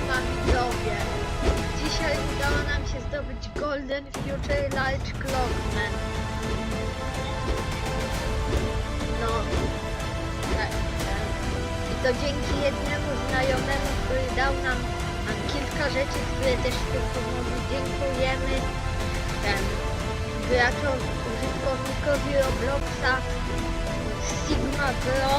Siema widzowie! Dzisiaj udało nam się zdobyć Golden Future Large Clockman. No, tak, tak. I to dzięki jednemu znajomemu, który dał nam, nam kilka rzeczy, które też tym pomogły. Dziękujemy ten graczowi, użytkownikowi Robloxa Sigma Pro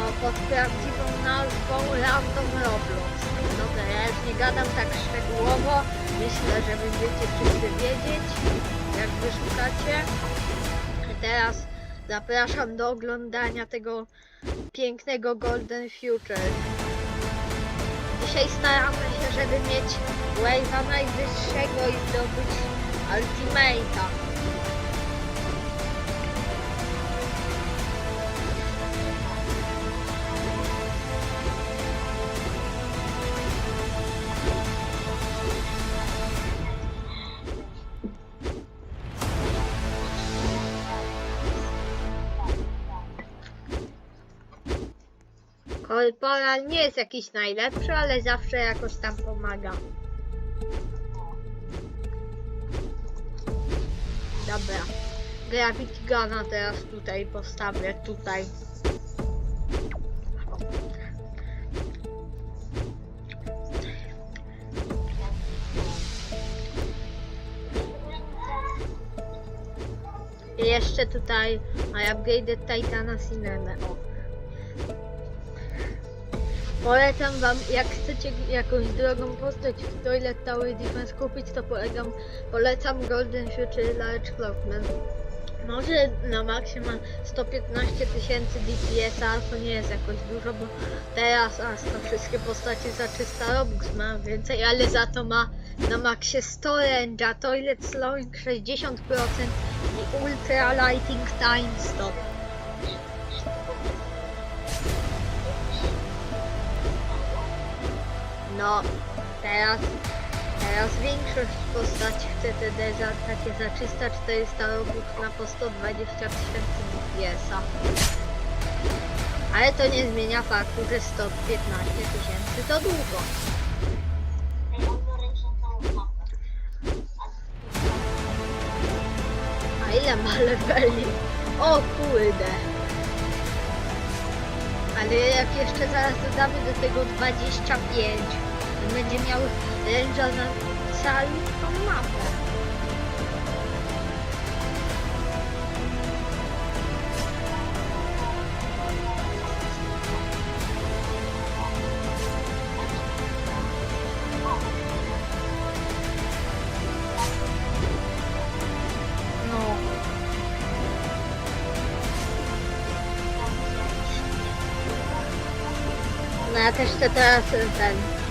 o, pod prawdziwą nazwą Random Roblox. Dobra, ja już nie gadam tak szczegółowo. Myślę, że będziecie wszyscy wiedzieć, jak wyszukacie. Teraz zapraszam do oglądania tego pięknego Golden Future. Dzisiaj staramy się, żeby mieć wave'a najwyższego i zdobyć Ultimate'a. Korporal nie jest jakiś najlepszy, ale zawsze jakoś tam pomaga. Dobra. Gravity Guna teraz tutaj postawię, tutaj. I jeszcze tutaj I upgraded Titana Cinema. O. Polecam wam, jak chcecie jakąś drogą postać w Toilet Tower Defense kupić, to polegam, polecam Golden Future Large Clockman. Może na maksie ma 115 tysięcy DPS-a, to nie jest jakoś dużo, bo teraz aż to wszystkie postacie za 300 Robux ma więcej, ale za to ma na maksie 100 range'a, Toilet Slowing 60% i Ultra Lighting Time Stop. No, teraz, teraz większość postaci w TTD za takie za 300-400 robux na po 120 tysięcy DPS-a. Ale to nie zmienia faktu, że 115 tysięcy to długo. A ile ma leveli? O kurde. Ale jak jeszcze zaraz dodamy do tego 25, to będzie miał range'a na całą mapę. No. No ja też chcę teraz e, ten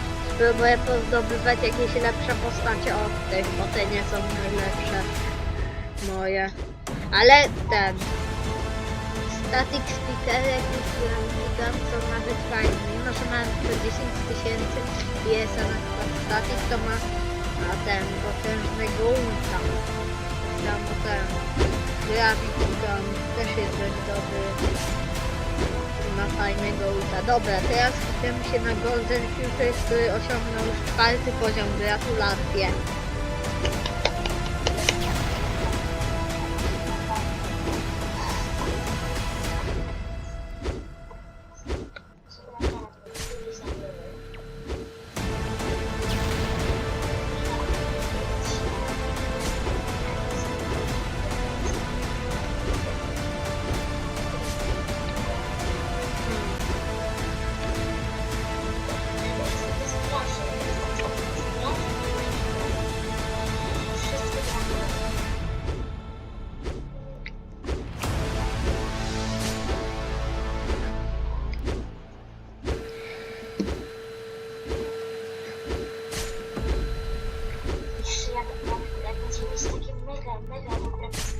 spróbuję pozdobywać jakieś lepsze postacie od tych, bo te nie są najlepsze moje. Ale ten Static Speaker jakiś Gun są nawet fajne. Mimo, że ma tylko 10 tysięcy jest na przykład Static to ma a ten potężnego ulta. Tam ten Gravity Gun też jest dość dobry ma ulta. Dobra, teraz skupiamy się na Golden Future, który osiągnął już czwarty poziom. Gratulacje.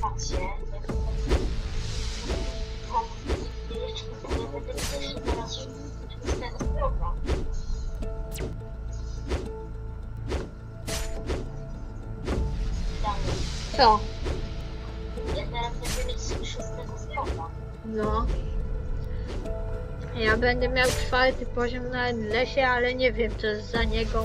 Co? Ja teraz będę mieć szóstego zdrowa. No. Ja będę miał czwarty poziom na lesie, ale nie wiem co jest za niego.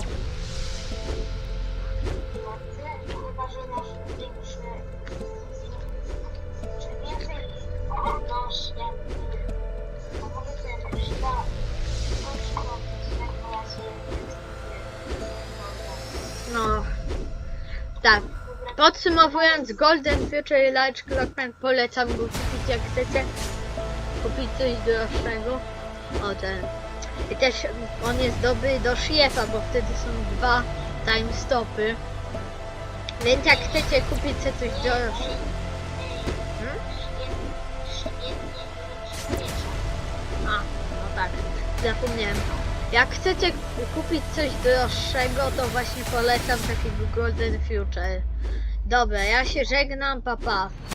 Podsumowując, Golden Future i Large Clockman polecam go kupić jak chcecie. Kupić coś droższego. O ten. I też on jest dobry do sziefa, bo wtedy są dwa time stopy. Więc jak chcecie kupić sobie coś droższego. Hmm? A, no tak, zapomniałem. Jak chcecie kupić coś droższego, to właśnie polecam takiego Golden Future. Dobra, ja się żegnam, papa. Pa.